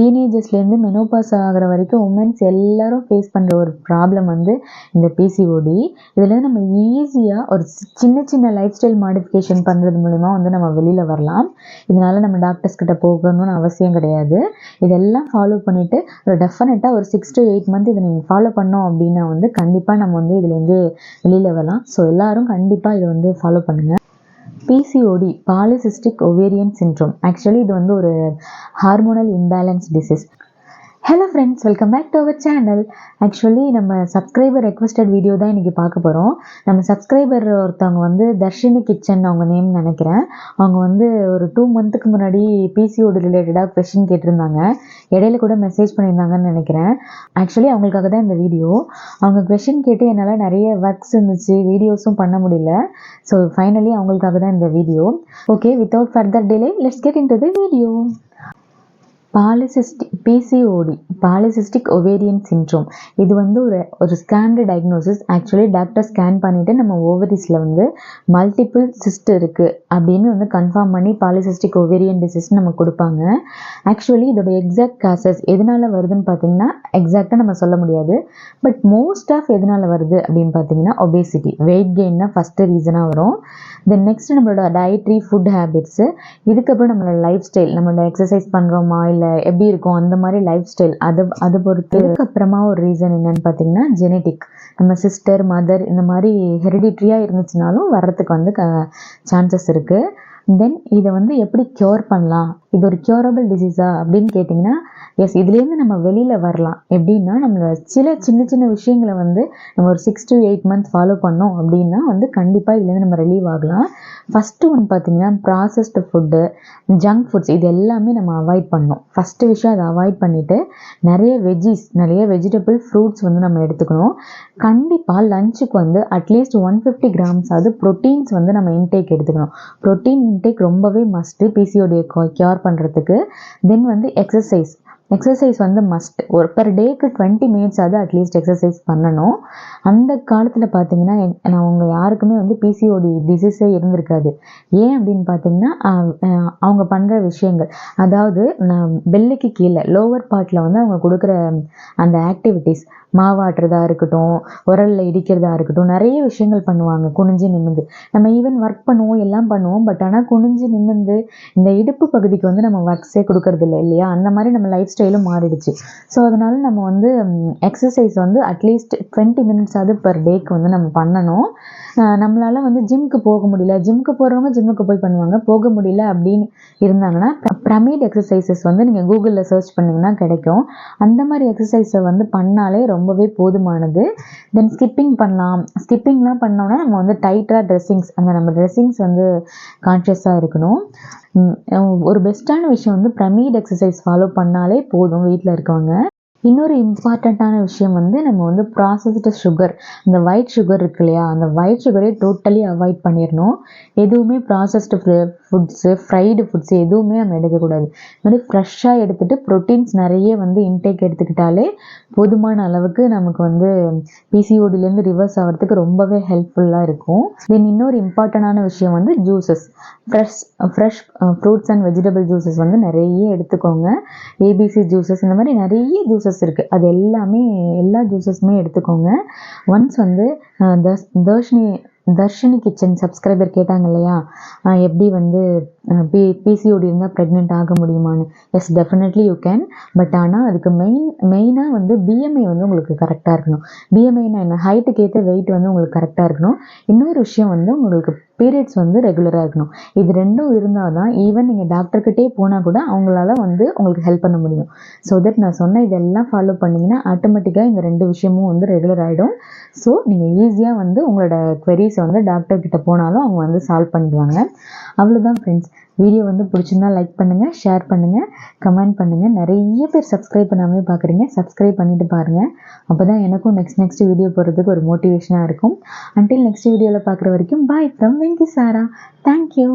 டீனேஜர்ஸ்லேருந்து menopause ஆகிற வரைக்கும் women's எல்லாரும் ஃபேஸ் பண்ணுற ஒரு ப்ராப்ளம் வந்து இந்த பிசிஓடி இதில் நம்ம ஈஸியாக ஒரு சின்ன சின்ன லைஃப் ஸ்டைல் மாடிஃபிகேஷன் பண்ணுறது மூலிமா வந்து நம்ம வெளியில் வரலாம். இதனால் நம்ம டாக்டர்ஸ் கிட்ட போகணும்னு அவசியம் கிடையாது. இதெல்லாம் ஃபாலோ பண்ணிவிட்டு ஒரு டெஃபினட்டாக ஒரு சிக்ஸ் டு எயிட் மந்த் இதை நீங்கள் ஃபாலோ பண்ணோம் அப்படின்னா வந்து கண்டிப்பாக நம்ம வந்து இதுலேருந்து வெளியில் வரலாம். ஸோ எல்லாரும் கண்டிப்பாக இதை வந்து ஃபாலோ பண்ணுங்கள் PCOD polycystic ovarian syndrome actually இது வந்து ஒரு hormonal imbalance disease hello friends welcome back to our channel actually நம்ம சப்ஸ்கிரைபர் ரெக்வஸ்டட் வீடியோ தான் இன்றைக்கி பார்க்க போகிறோம் நம்ம சப்ஸ்கிரைபர் ஒருத்தவங்க வந்து தர்ஷினி கிச்சன் அவங்க நேம் நினைக்கிறேன். அவங்க வந்து ஒரு டூ மந்த்துக்கு முன்னாடி பிசிஓடி ரிலேட்டடாக கொஷின் கேட்டிருந்தாங்க. இடையில கூட மெசேஜ் பண்ணியிருந்தாங்கன்னு நினைக்கிறேன். ஆக்சுவலி அவங்களுக்காக தான் இந்த வீடியோ அவங்க கொஷின் கேட்டு என்னால் நிறைய ஒர்க்ஸ் இருந்துச்சு வீடியோஸும் பண்ண முடியல. ஸோ ஃபைனலி அவங்களுக்காக தான் இந்த video okay without further delay let's get into the video polycystic PCOD polycystic ovarian syndrome இது வந்து ஒரு ஒரு scanned diagnosis actually doctor scan பண்ணிவிட்டு நம்ம ஓவரிஸில் வந்து மல்டிபிள் சிஸ்ட் இருக்குது அப்படின்னு வந்து கன்ஃபார்ம் பண்ணி பாலிசிஸ்டிக் ஒவேரியன் டிசீஸ் நம்ம கொடுப்பாங்க. ஆக்சுவலி இதோட எக்ஸாக்ட் காசஸ் எதனால் வருதுன்னு பார்த்தீங்கன்னா எக்ஸாக்டாக நம்ம சொல்ல முடியாது. பட் மோஸ்ட் ஆஃப் எதனால் வருது அப்படின்னு பார்த்தீங்கன்னா ஒபேசிட்டி வெயிட் கெயின் தான் ஃபஸ்ட்டு ரீசனாக வரும். தென் நெக்ஸ்ட் நம்மளோட டயட்ரி ஃபுட் ஹேபிட்ஸு இதுக்கப்புறம் நம்மளோட லைஃப் ஸ்டைல் நம்மளோட எக்ஸசைஸ் பண்ணுறோமா இல்லை எப்படி இருக்கும் அந்த மாதிரி லைஃப் ஸ்டைல் அதை அதை பொறுத்து அதுக்கப்புறமா ஒரு ரீசன் என்னன்னு பார்த்தீங்கன்னா ஜெனட்டிக் நம்ம சிஸ்டர் மதர் இந்த மாதிரி ஹெரிடிட்ரியாக இருந்துச்சுனாலும் வர்றதுக்கு வந்து க சான்சஸ் இருக்குது தென் இதை வந்து எப்படி க்யூர் பண்ணலாம்? இது ஒரு க்யூரபிள் டிசீஸா அப்படின்னு கேட்டிங்கன்னா எஸ் இதுலேருந்து நம்ம வெளியில் வரலாம். எப்படின்னா நம்மளோட சில சின்ன சின்ன விஷயங்களை வந்து நம்ம ஒரு six to eight month follow பண்ணோம் அப்படின்னா வந்து கண்டிப்பாக இதுலேருந்து நம்ம ரிலீவ் ஆகலாம். ஃபஸ்ட்டு ஒன்று பார்த்தீங்கன்னா ப்ராசஸ்டு ஃபுட்டு ஜங்க் ஃபுட்ஸ் இது எல்லாமே நம்ம அவாய்ட் பண்ணணும் ஃபஸ்ட்டு விஷயம் அதை அவாய்ட் பண்ணிவிட்டு நிறைய வெஜ்ஜிஸ் நிறைய வெஜிடபிள் ஃப்ரூட்ஸ் வந்து நம்ம எடுத்துக்கணும். கண்டிப்பாக லஞ்சுக்கு வந்து at least one fifty grams ஆகுது ப்ரோட்டீன்ஸ் வந்து நம்ம இன்டேக் எடுத்துக்கணும். ப்ரோட்டீன் இன்டேக் ரொம்பவே மஸ்ட்டு பிசிஓடியை க்யூர் பண்ணுறதுக்கு தென் வந்து எக்ஸசைஸ் எக்ஸசைஸ் வந்து மஸ்ட் ஒரு பெர் டேக்கு டுவெண்ட்டி மினிட்ஸ் அது அட்லீஸ்ட் எக்ஸசைஸ் பண்ணணும். அந்த காலத்தில் பார்த்தீங்கன்னா நான் அவங்க யாருக்குமே வந்து பிசிஓடி டிசீஸே இருந்திருக்காது. ஏன் அப்படின்னு பார்த்தீங்கன்னா அவங்க பண்ணுற விஷயங்கள். அதாவது பெல்லுக்கு கீழே லோவர் பார்ட்டில் வந்து அவங்க கொடுக்குற அந்த ஆக்டிவிட்டீஸ் மாவாட்டுறதா இருக்கட்டும் உரலில் இடிக்கிறதா இருக்கட்டும் நிறைய விஷயங்கள் பண்ணுவாங்க குனிஞ்சு நிமிந்து நம்ம ஈவன் ஒர்க் பண்ணுவோம் எல்லாம் பண்ணுவோம் பட் ஆனால் குனிஞ்சு நிமிந்து இந்த இடுப்பு பகுதிக்கு வந்து நம்ம ஒர்க்ஸே கொடுக்கறது இல்லை இல்லையா? அந்த மாதிரி நம்ம லைஃப் ஸ்டைலும் மாறிடுச்சு. ஸோ அதனால் நம்ம வந்து எக்ஸசைஸ் வந்து அட்லீஸ்ட் டுவெண்ட்டி மினிட்ஸாவது பர் டேக்கு வந்து நம்ம பண்ணணும். நம்மளால் வந்து ஜிம்க்கு போக முடியல. ஜிம்க்கு போகிறவங்க ஜிம்முக்கு போய் பண்ணுவாங்க. போக முடியல அப்படின்னு இருந்தாங்கன்னா பிரமிட் எக்ஸசைசஸ் வந்து நீங்கள் கூகுளில் சர்ச் பண்ணிங்கன்னா கிடைக்கும். அந்த மாதிரி எக்ஸசைஸை வந்து பண்ணாலே ரொம்பவே போதுமானது. தென் ஸ்கிப்பிங் பண்ணலாம். ஸ்கிப்பிங்லாம் பண்ணோன்னா நம்ம வந்து டைட்டாக ட்ரெஸ்ஸிங்ஸ் அந்த நம்ம ட்ரெஸ்ஸிங்ஸ் வந்து கான்ஷியஸாக இருக்கணும். ஒரு பெஸ்ட்டான விஷயம் வந்து பிரமிட் எக்ஸசைஸ் ஃபாலோ பண்ணாலே போதும் வீட்டில் இருக்கவங்க. இன்னொரு இம்பார்ட்டண்ட்டான விஷயம் வந்து நம்ம வந்து ப்ராசஸ்டு சுகர் இந்த ஒயிட் சுகர் இருக்கு இல்லையா? அந்த ஒயிட் சுகரே டோட்டலி அவாய்ட் பண்ணிடணும் எதுவுமே ப்ராசஸ்டு ஃபுட்ஸு ஃப்ரைடு ஃபுட்ஸு எதுவுமே நம்ம எடுக்கக்கூடாது. இது மாதிரி ஃப்ரெஷ்ஷாக எடுத்துகிட்டு ப்ரோட்டீன்ஸ் நிறைய வந்து இன்டேக் எடுத்துக்கிட்டாலே போதுமான அளவுக்கு நமக்கு வந்து பிசிஓடிலேருந்து ரிவர்ஸ் ஆகிறதுக்கு ரொம்பவே ஹெல்ப்ஃபுல்லாக இருக்கும். தென் இன்னொரு இம்பார்ட்டண்டான விஷயம் வந்து juices fresh fresh fruits and vegetable juices வந்து நிறைய எடுத்துக்கோங்க. ஏபிசி ஜூஸஸ் இந்த மாதிரி நிறைய ஜூஸஸ் ஜூஸஸ் இருக்குது அது எல்லாமே எல்லா ஜூஸஸுமே எடுத்துக்கோங்க. ஒன்ஸ் வந்து தர்ஷ் தர்ஷினி தர்ஷினி கிச்சன் சப்ஸ்கிரைபர் கேட்டாங்க இல்லையா எப்படி வந்து பி பிசிஓடி இருந்தால் ப்ரெக்னென்ட் ஆக முடியுமான்னு? Yes definitely you can but ஆனால் அதுக்கு மெயின் மெயினாக வந்து பிஎம்ஐ வந்து உங்களுக்கு கரெக்டாக இருக்கணும். பிஎம்ஐனா என்ன? ஹைட்டுக்கு ஏற்ற வெயிட் வந்து உங்களுக்கு கரெக்டாக இருக்கணும். இன்னொரு விஷயம் வந்து உங்களுக்கு பீரியட்ஸ் வந்து ரெகுலராக இருக்கணும். இது ரெண்டும் இருந்தால் தான் ஈவன் நீங்கள் டாக்டர்கிட்டே போனால் கூட அவங்களால வந்து உங்களுக்கு ஹெல்ப் பண்ண முடியும். ஸோ தட் நான் சொன்ன இதெல்லாம் ஃபாலோ பண்ணிங்கன்னா ஆட்டோமேட்டிக்காக இந்த ரெண்டு விஷயமும் வந்து ரெகுலர் ஆகிடும் ஸோ நீங்கள் ஈஸியாக வந்து உங்களோட குவெரிஸை வந்து டாக்டர்கிட்ட போனாலும் அவங்க வந்து சால்வ் பண்ணிடுவாங்க. அவ்வளோதான் ஃப்ரெண்ட்ஸ் வீடியோ வந்து பிடிச்சிருந்தா லைக் பண்ணுங்கள் ஷேர் பண்ணுங்கள் கமெண்ட் பண்ணுங்கள் நிறைய பேர் சப்ஸ்கிரைப் பண்ணாமே பார்க்குறீங்க சப்ஸ்கிரைப் பண்ணிவிட்டு பாருங்கள் அப்போ தான் எனக்கும் நெக்ஸ்ட் நெக்ஸ்ட் வீடியோ போடுறதுக்கு ஒரு மோட்டிவேஷனாக இருக்கும். அன்டில் நெக்ஸ்ட் வீடியோவில் பார்க்குற வரைக்கும் bye from Venky Sara. Thank you